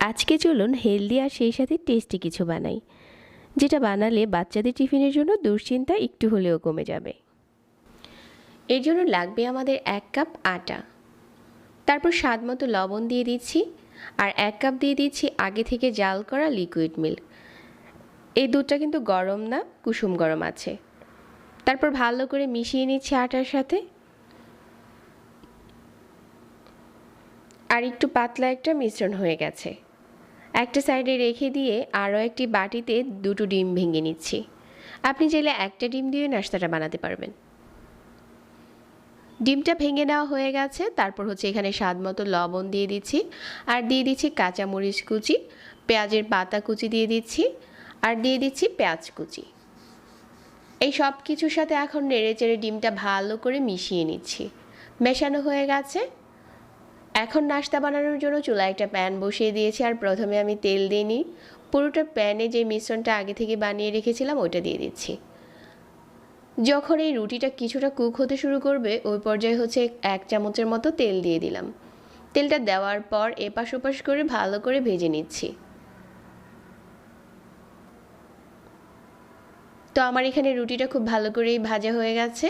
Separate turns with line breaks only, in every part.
আজকে চলুন হেলদি আর সেই সাথে টেস্টি কিছু বানাই। যেটা বানালে বাচ্চাদের টিফিনের জন্য দুশ্চিন্তা একটু হলেও কমে যাবে। এর জন্য লাগবে আমাদের এক কাপ আটা। তারপর স্বাদ মতো লবণ দিয়ে দিচ্ছি আর এক কাপ দিয়ে দিচ্ছি আগে থেকে জাল করা লিকুইড মিল্ক এই দুধটা কিন্তু গরম না, কুসুম গরম আছে। তারপর ভালো করে মিশিয়ে নিচ্ছি আটার সাথে। আর একটু পাতলা একটা মিশ্রণ হয়ে গেছে। একটা সাইডে রেখে দিয়ে আরও একটি বাটিতে দুটো ডিম ভেঙে নিচ্ছি। আপনি চাইলে একটা ডিম দিয়ে নাস্তাটা বানাতে পারবেন। ডিমটা ভেঙে নেওয়া হয়ে গেছে, তারপর হচ্ছে এখানে স্বাদ মতো লবণ দিয়ে দিচ্ছি, আর দিয়ে দিচ্ছি কাঁচামরিচ কুচি, পেঁয়াজের পাতা কুচি দিয়ে দিচ্ছি, আর দিয়ে দিচ্ছি পেঁয়াজ কুচি। এই সব কিছুর সাথে এখন নেড়ে চেড়ে ডিমটা ভালো করে মিশিয়ে নিচ্ছি। মেশানো হয়ে গেছে। এখন নাস্তা বানানোর জন্য চুলায় একটা প্যান বসিয়ে দিয়েছি আর প্রথমে আমি তেল দিয়ে নিই। পুরোটা প্যানে যে মিশ্রণটা আগে থেকে বানিয়ে রেখেছিলাম, ওইটা দিয়ে দিচ্ছি। যখন এই রুটিটা কিছুটা কুক হতে শুরু করবে, ওই পর্যায়ে হচ্ছে এক চামচের মতো তেল দিয়ে দিলাম। তেলটা দেওয়ার পর এপাশ ওপাশ করে ভালো করে ভেজে নিচ্ছি। তো আমার এখানে রুটিটা খুব ভালো করেই ভাজা হয়ে গেছে।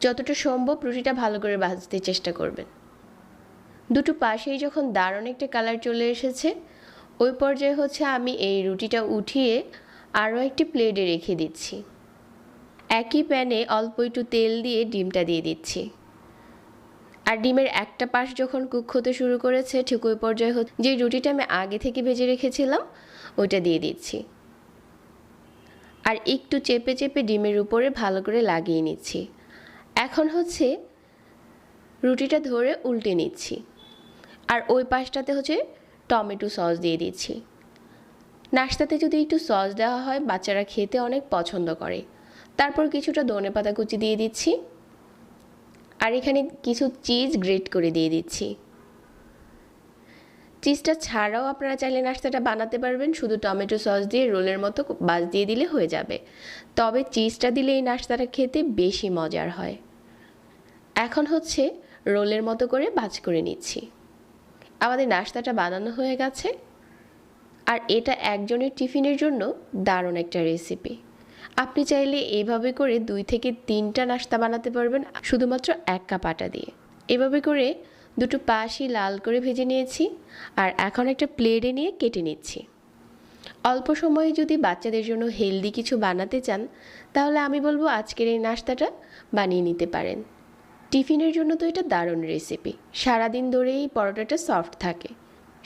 যতটা সম্ভব রুটিটা ভালো করে ভাজতে চেষ্টা করবেন। দুটো পাশেই যখন দারুণ একটা কালার চলে এসেছে, ওই পর্যায়ে হচ্ছে আমি এই রুটিটা উঠিয়ে আরও একটি প্লেটে রেখে দিচ্ছি। একই প্যানে অল্প একটু তেল দিয়ে ডিমটা দিয়ে দিচ্ছি। আর ডিমের একটা পাশ যখন কুক হতে শুরু করেছে, ঠিক ওই পর্যায়ে হচ্ছে যে রুটিটা আমি আগে থেকে ভেজে রেখেছিলাম, ওইটা দিয়ে দিচ্ছি। আর একটু চেপে চেপে ডিমের উপরে ভালো করে লাগিয়ে নিচ্ছি। এখন হচ্ছে রুটিটা ধরে উল্টে নিচ্ছি। আর ওই পাশটাতে হচ্ছে টমেটো সস দিয়ে দিচ্ছি। নাস্তাতে যদি একটু সস দেওয়া হয়, বাচ্চারা খেতে অনেক পছন্দ করে। তারপর কিছুটা ধনে পাতা কুচি দিয়ে দিচ্ছি। আর এখানে কিছু চিজ গ্রেট করে দিয়ে দিচ্ছি। চিজটা ছাড়াও আপনারা চাইলে নাস্তাটা বানাতে পারবেন। শুধু টমেটো সস দিয়ে রোলের মতো বাজ দিয়ে দিলে হয়ে যাবে। তবে চিজটা দিলে এই নাস্তাটা খেতে বেশি মজার হয়। এখন হচ্ছে রোলের মতো করে বাজ করে নিচ্ছি। আমাদের নাস্তাটা বানানো হয়ে গেছে। আর এটা একজনের টিফিনের জন্য দারুণ একটা রেসিপি আপনি চাইলে এইভাবে করে দুই থেকে তিনটা নাস্তা বানাতে পারবেন শুধুমাত্র এক কাপ আটা দিয়ে। এভাবে করে দুটো পাশই লাল করে ভেজে নিয়েছি আর এখন একটা প্লেটে নিয়ে কেটে নিচ্ছি। অল্প সময়ে যদি বাচ্চাদের জন্য হেলদি কিছু বানাতে চান, তাহলে আমি বলব আজকের এই নাস্তাটা বানিয়ে নিতে পারেন। টিফিনের জন্য তো এটা দারুণ রেসিপি সারাদিন ধরেই পরোটাটা সফট থাকে।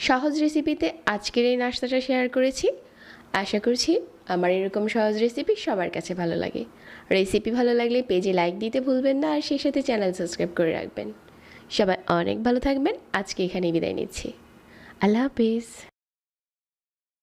সহজ রেসিপিতে আজকের এই নাস্তাটা শেয়ার করেছি। আশা করছি আমার এরকম সহজ রেসিপি সবার কাছে ভালো লাগে। রেসিপি ভালো লাগলে পেজে লাইক দিতে ভুলবেন না আর সেই সাথে চ্যানেল সাবস্ক্রাইব করে রাখবেন। সবাই অনেক ভালো থাকবেন। আজকে এখানেই বিদায় নিচ্ছি। আল্লাহ হাফিজ।